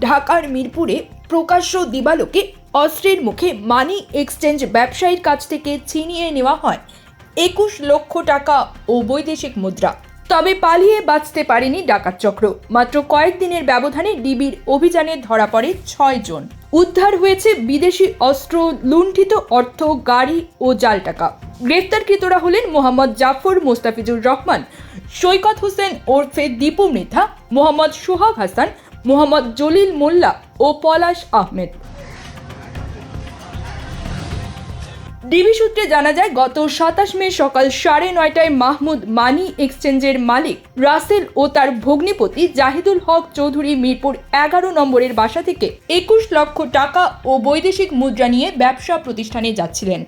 ঢাকার মিরপুরে প্রকাশ্য দিবালোকে অস্ত্রের মুখে মানি এক্সচেঞ্জ ব্যবসায়ীর কাছ থেকে ছিনিয়ে নেওয়া হয়। একুশ লক্ষ টাকা ও বৈদেশিক মুদ্রা। তবে পালিয়ে বাঁচতে পারেনি ডাকাত চক্র। মাত্র কয়েকদিনের ব্যবধানে ডিবির অভিযানে ধরা পড়ে ছয় জন। উদ্ধার হয়েছে বিদেশি অস্ত্র, লুণ্ঠিত অর্থ, গাড়ি ও জাল টাকা। গ্রেফতারকৃতরা হলেন মোহাম্মদ জাফর মোস্তাফিজুর রহমান। সৈকত হোসেন ওরফে দীপু মৃধা, মোহাম্মদ সোহাগ হাসান, মোহাম্মদ জলিল মোল্লা ও পলাশ আহমেদ। ডিবি সূত্রে জানা যায়, গত সাতাশ মে সকাল সাড়ে নয়টায় মাহমুদ মানি এক্সচেঞ্জের মালিক রাসেল ও তার ভগ্নিপতি জাহিদুল হক চৌধুরী মিরপুর এগারো নম্বরের বাসা থেকে একুশ লক্ষ টাকা ও বৈদেশিক মুদ্রা নিয়ে ব্যবসা প্রতিষ্ঠানে যাচ্ছিলেন।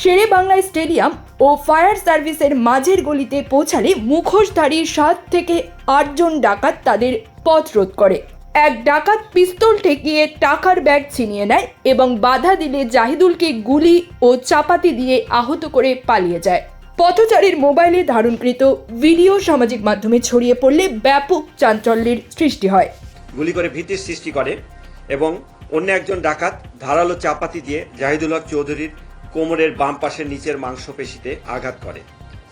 শেরে বাংলা স্টেডিয়াম ও ফায়ার সার্ভিসের মাঝের গলিতে পৌঁছালে মুখোশধারী সাত থেকে আটজন ডাকাত তাদের পথ রোধ করে। এক ডাকাত পিস্তল ঠেকিয়ে টাকার ব্যাগ ছিনিয়ে নেয় এবং বাধা দিলে জাহিদুলকে গুলি ও চাপাতি দিয়ে আহত করে পালিয়ে যায়। পথচারীর মোবাইলে ধারণকৃত ভিডিও সামাজিক মাধ্যমে ছড়িয়ে পড়লে ব্যাপক চাঞ্চল্যের সৃষ্টি হয়। গুলি করে ভীতির সৃষ্টি করে এবং অন্য একজন ডাকাত ধারালো চাপাতি দিয়ে জাহিদুল হক চৌধুরীর কোমরের বাম পাশের নিচের মাংসপেশিতে আঘাত করে।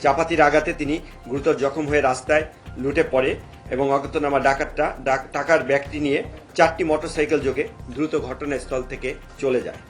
চাপাতির আঘাতে তিনি গুরুতর জখম হয়ে রাস্তায় লুটে পড়ে এবং অজ্ঞাতনামা ডাকাতটা টাকার ব্যাগটি নিয়ে চারটি মোটরসাইকেল যোগে দ্রুত ঘটনাস্থল থেকে চলে যায়।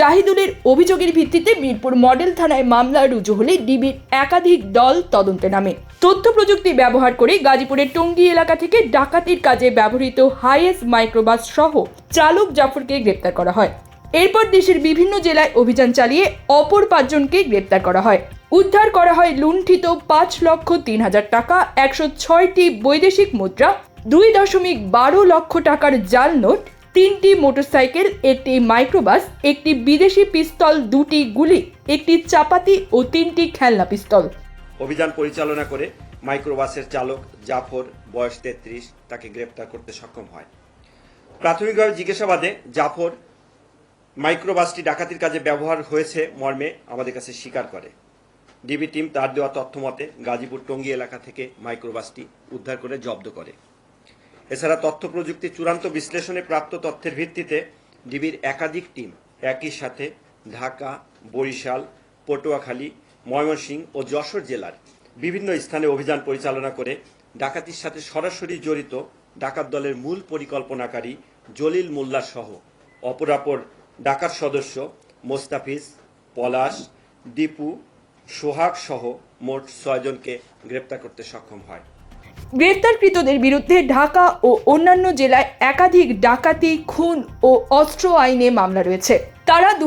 জাহিদুলের অভিযোগের ভিত্তিতে মিরপুর মডেল থানায় মামলা রুজু হলে ডিবির একাধিক দল তদন্তে নামে। তথ্য প্রযুক্তি ব্যবহার করে গাজীপুরের টঙ্গী এলাকা থেকে ডাকাতির কাজে ব্যবহৃত হাইয়েস মাইক্রোবাস সহ চালক জাফরকে গ্রেপ্তার করা হয়। এরপর দেশের বিভিন্ন জেলায় অভিযান চালিয়ে অপর পাঁচজনকে গ্রেপ্তার করা হয়। উদ্ধার করা হয় লুণ্ঠিত পাঁচ লক্ষ তিন হাজার টাকা, একশো ছয়টি বৈদেশিক মুদ্রা, দুই দশমিক বারো লক্ষ টাকার জাল নোট, তিনটি মোটরসাইকেল, একটি মাইক্রোবাস, একটি বিদেশি পিস্তল, দুটি গুলি, একটি চাপাতি ও তিনটি খেলনা পিস্তল। অভিযান পরিচালনা করে মাইক্রোবাসের চালক জাফর, বয়স তেত্রিশ, তাকে গ্রেপ্তার করতে সক্ষম হয়। প্রাথমিকভাবে জিজ্ঞাসাবাদে জাফর মাইক্রোবাসটি ডাকাতির কাজে ব্যবহার হয়েছে মর্মে আমাদের কাছে স্বীকার করে। ডিবি টিম তার দেওয়া তথ্য মতে গাজীপুর টঙ্গী এলাকা থেকে মাইক্রোবাসটি উদ্ধার করে জব্দ করে। এছাড়া তথ্য প্রযুক্তি চূড়ান্ত বিশ্লেষণে প্রাপ্ত তথ্যের ভিত্তিতে ডিবির একাধিক টিম একই সাথে ঢাকা, বরিশাল, পটুয়াখালী, ময়মনসিংহ ও যশোর জেলার বিভিন্ন স্থানে অভিযান পরিচালনা করে ডাকাতির সাথে সরাসরি জড়িত ডাকাত দলের মূল পরিকল্পনাকারী জলিল মোল্লা সহ অপরাপর ডাকাত সদস্য মোস্তাফিজ, পলাশ, দীপু, সোহাগ সহ মোট ছয়জনকে গ্রেপ্তার করতে সক্ষম হয়। গ্রেপ্তারকৃতদের বিরুদ্ধে ঢাকা ও অন্যান্য জেলায় একাধিক ডাকাতি, খুন ও অস্ত্র আইনে মামলা রয়েছে। তারা দু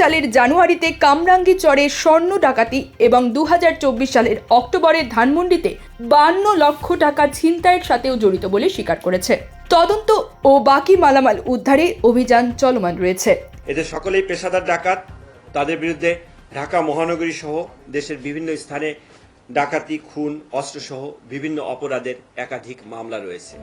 সালের জানুয়ারিতে কামরাঙ্গি চরে স্বর্ণ ডাকাতি এবং দু হাজার চব্বিশ সালের অক্টোবরে ধানমন্ডিতে বান্ন লক্ষ টাকা ছিনতাইয়ের সাথেও জড়িত বলে স্বীকার করেছে। তদন্ত ও বাকি মালামাল উদ্ধারে অভিযান চলমান রয়েছে। এদের সকলেই পেশাদার ডাকাত। তাদের বিরুদ্ধে ঢাকা মহানগরী সহ দেশের বিভিন্ন স্থানে ডাকাতি, খুন, অস্ত্রসহ বিভিন্ন অপরাধের একাধিক মামলা রয়েছে।